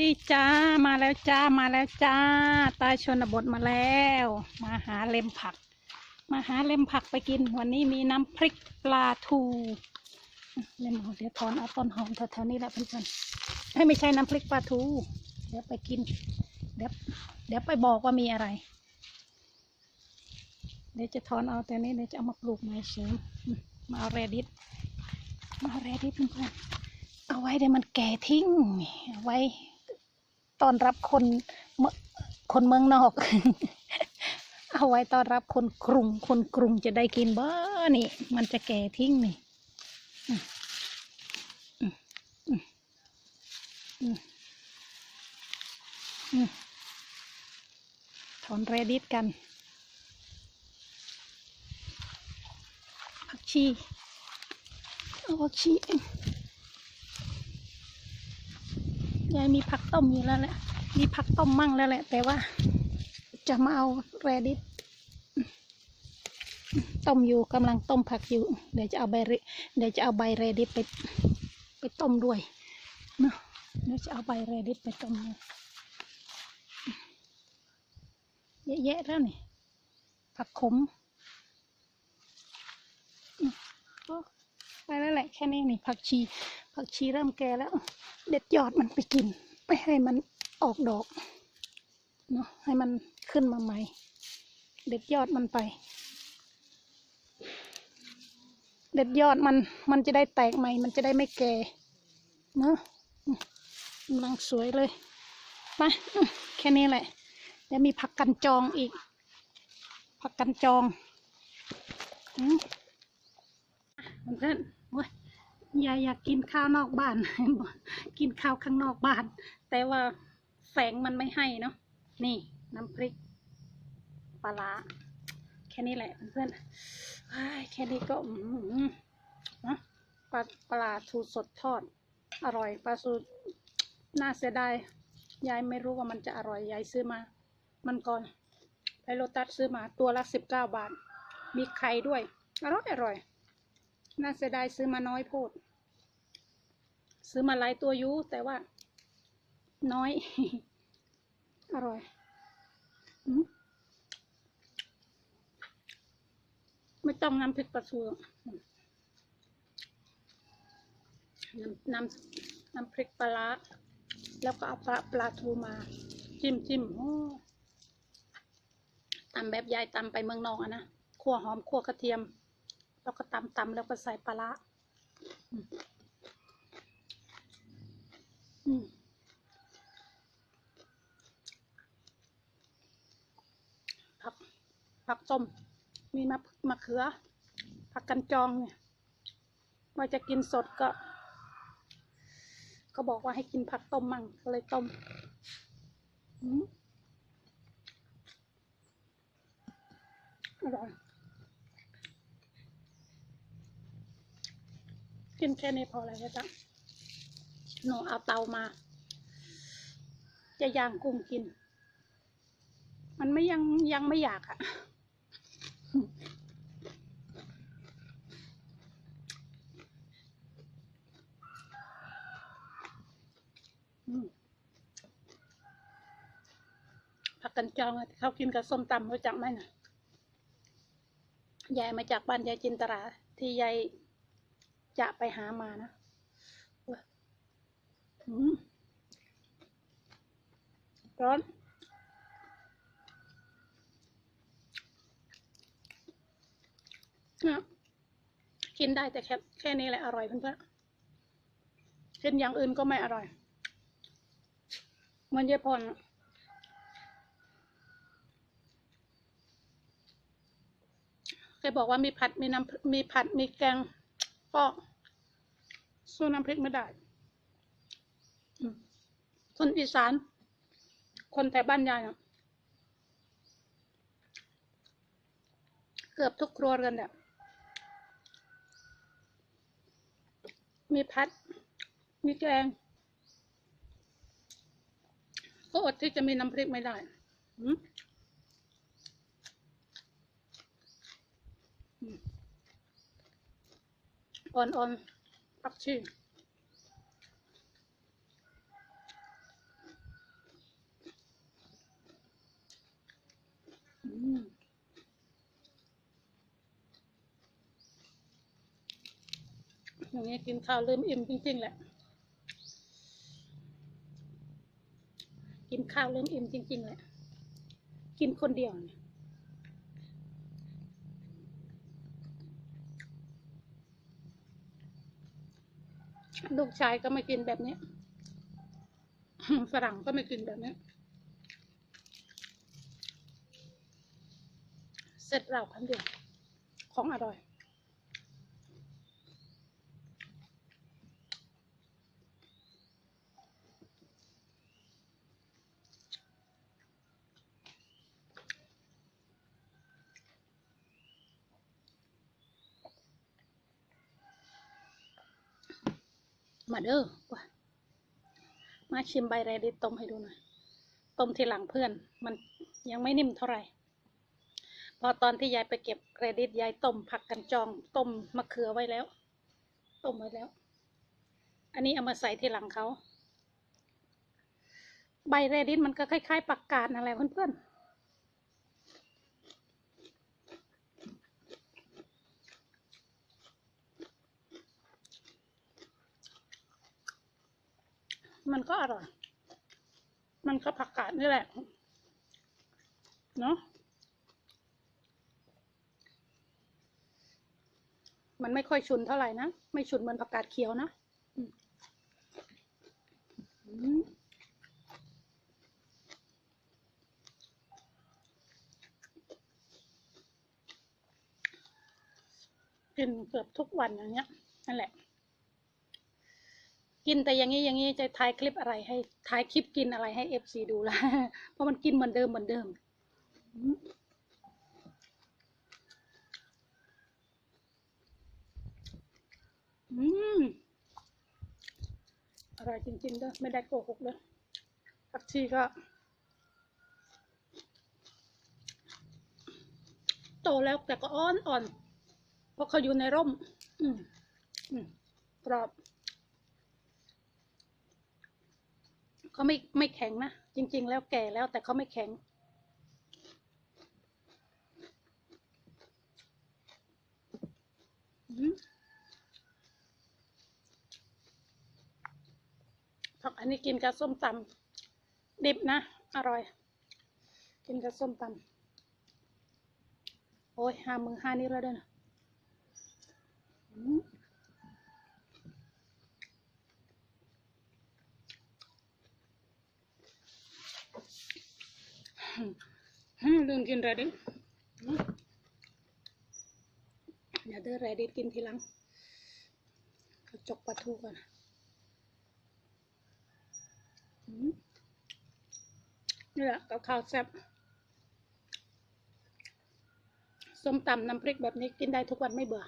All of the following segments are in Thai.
ดีจ้ามาแล้วจ้ามาแล้วจ้า ตาชนบทมาแล้ว มาหาเล็มผัก มาหาเล็มผักไปกิน วันนี้มีน้ำพริกปลาทูเล็มเอาเดี๋ยวถอนเอาต้นหอมแถวๆนี้แหละเพื่อนๆให้ไม่ใช่น้ำพริกปลาทู เดี๋ยวไปกิน เดี๋ยวเดี๋ยวไปบอกว่ามีอะไร เดี๋ยวจะถอนเอาแต่นี้เดี๋ยวจะเอามาปลูกใหม่เสริมมาเอาเรดิตมาเอาเรดิตเพื่อนๆเอาไว้เดี๋ยวมันแก่ทิ้งเอาไว้ ต้อนรับคนเมืองคนเมืองนอก เอาไว้ต้อนรับคนกรุง คนกรุงจะได้กินบ้านี่ มันจะแก่ทิ้งนี่ถอนเรดิตกัน ผักชี เอาผักชี ยายมีผักต้มอยู่แล้วแหละ มีผักต้มมั่งแล้วแหละ แต่ว่า จะมาเอาแรดิตต้มอยู่กำลังต้มผักอยู่ เดี๋ยวจะเอาใบเรเดี๋ยวจะเอาใบเรดิตไปไปต้มด้วยเนาะเดี๋ยวจะเอาใบเรดิตไปต้มเยอะแยะแล้วนี่ผักขมไปแล้วแหละแค่นี้นี่ผักชี ผักชีเริ่มแก่แล้ว เด็ดยอดมันไปกิน ไม่ให้มันออกดอกเนาะให้มันขึ้นมาใหม่ เด็ดยอดมันไป เด็ดยอดมันมันจะได้แตกใหม่ มันจะได้ไม่แก่เนาะกำลังสวยเลยมาแค่นี้แหละแล้วมีผักกันจองอีก ผักกันจองอืมเพื่อนๆโอ้ย ยายอยากกินข้าวนอกบ้าน กินข้าวข้างนอกบ้าน แต่ว่าแสงมันไม่ให้เนาะนี่น้ำพริกปลาแค่นี้แหละเพื่อนๆแค่นี้ก็นะปลาปลาทูสดทอด อร่อยปลาสูน่าเสียดายยายไม่รู้ว่ามันจะอร่อยยายซื้อมา มันก่อนไปโลตัสซื้อมาตัวละสิบเก้าบาท มีไข่ด้วย อร่อยอร่อย น่าเสียดายซื้อมาน้อยโพด ซื้อมาหลายตัวยูแต่ว่า น้อย อร่อยไม่ต้องน้ำพริกปลาทูน้ำน้ำน้ำพริกปลาร้าแล้วก็เอาปลาปลาทูมา จิ้มจิ้มโอ้ตำแบบยายตำไปเมืองนอกอะนะขั่วหอมขั่วกระเทียม แล้วก็ตำตำแล้วก็ใส่ปลาร้าอืมผักผักส้ม มีมะมะเขือ ผักกันจองเนี่ยว่าจะกินสดก็ ก็บอกว่าให้กินผักต้มมั่งก็เลยต้มอร่อย กินแค่นี้พอแล้วจ้ะหนูเอาเตามา จะย่างกุ้งกิน มันไม่ยังยังไม่อยากอะ่ะผักกันจองเขากินกับส้มตำรู้จักไหมนะยายมาจากบ้านยายจินตราที่ยาย จะไปหามานะร้อน นะกินได้แต่แค่แค่นี้แหละอร่อยเพื่อนๆกินอย่างอื่นก็ไม่อร่อย มันยายพรอะแกบอกว่ามีผัดมีน้ำมีผัดมีแกง ก็สู้น้ำพริกไม่ได้ คนอีสาน คนแต่บ้านยายอะเกือบทุกครัวเรือนเนี่ยมีพัด มีแกง ก็อดที่จะมีน้ำพริกไม่ได้ อ่อนๆผักชีอย่างนี้กินข้าวเริ่มอิ่มจริงๆแหละ กินข้าวเริ่มอิ่มจริงๆแหละ กินคนเดียวเนี่ย ลูกชายก็ไม่กินแบบนี้ ฝรั่งก็ไม่กินแบบนี้ เสร็จเราคำเดียวของอร่อย เด้อว่ามาชิมใบแรดิตต้มให้ดูหน่อย ต้มทีหลังเพื่อน มันยังไม่นิ่มเท่าไหร่ พอตอนที่ยายไปเก็บแรดิตยายต้มผักกันจอง ต้มมะเขือไว้แล้ว ต้มไว้แล้ว อันนี้เอามาใส่ทีหลังเขา ใบแรดิตมันก็คล้ายๆปักกาดนั่นแหละเพื่อนๆ มันก็อร่อย มันก็ผักกาดนี่แหละ เนาะมันไม่ค่อยชุนเท่าไหร่นะ ไม่ชุนเหมือนผักกาดเขียวนะกินเกือบทุกวันอย่างเงี้ยนั่นแหละ กินแต่อย่างนี้อย่างนี้จะถ่ายคลิปอะไรให้ถ่ายคลิปกินอะไรให้เอฟซีดูละเพราะมันกินเหมือนเดิมเหมือนเดิมอืมอืมอร่อยจริงๆเด้อไม่ได้โกหกเลยผักชีก็โตแล้วแต่ก็อ่อนอ่อนเพราะเขาอยู่ในร่ม อืมอืมกรอบ เขาไม่ไม่แข็งนะ จริง ๆ แล้วแก่แล้วแต่เขาไม่แข็งอืมผักอันนี้กินกับส้มตำดิบนะ อร่อย กินกับส้มตำโอ้ยห้ามือห้านิ้วแล้วเด้วยนะอืม อืมลืม กินแรดิตอืมเดี๋ยวเดี๋ยวแรดิกินทีหลังกระจกปลาทูก่อนนี่แหละกับข้าวแซ่บส้มตำน้ำพริกแบบนี้กินได้ทุกวันไม่เบื่อ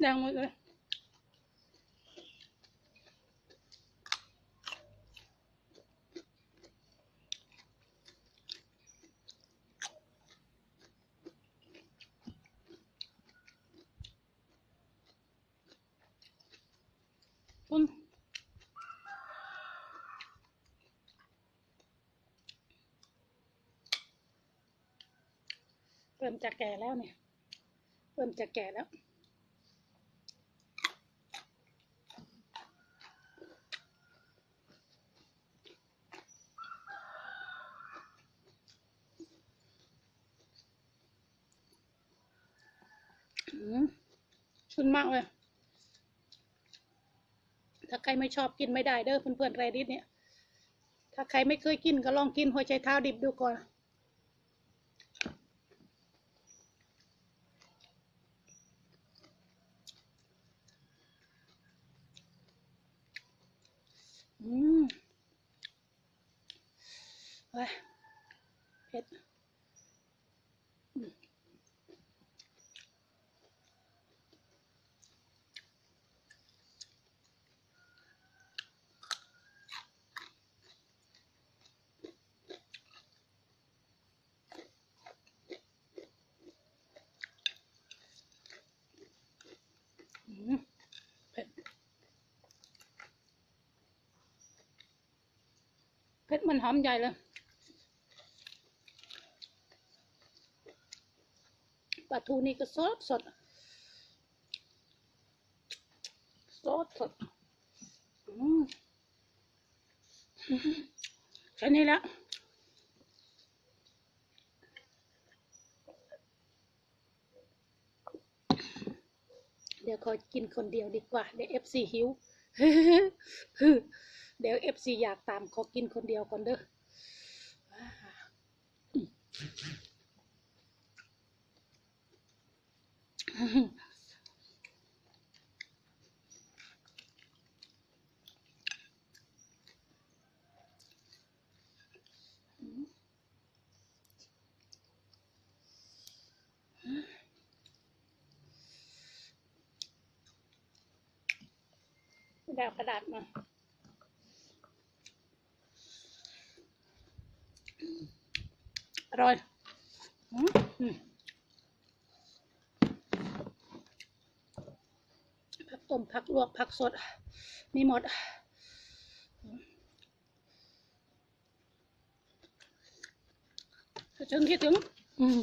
แดงหมดเลย คุณ เริ่มจะแก่แล้วเนี่ยเริ่มจะแก่แล้วอืมชุนมากเลย ถ้าใครไม่ชอบกินไม่ได้เด้อเพื่อนๆแรดิสเนี่ย ถ้าใครไม่เคยกินก็ลองกินหัวใจเท้าดิบดูก่อน อืมเฮ้ยเผ็ดอื มันหอมใหญ่เลยปลาทูนี่ก็สดสดสดสดอืมแค่นี้แล้วเดี๋ยวขอกินคนเดียวดีกว่า เดี๋ยวเอฟซีหิว เดี๋ยวเอฟซีอยากตามขอกินคนเดียวก่อนเด้อไม่ ด้เอากระดาษมาอร่อยอืมอืมผักต้มผักลวกผักสด มีหมดคิดถึงคิดถึง อืม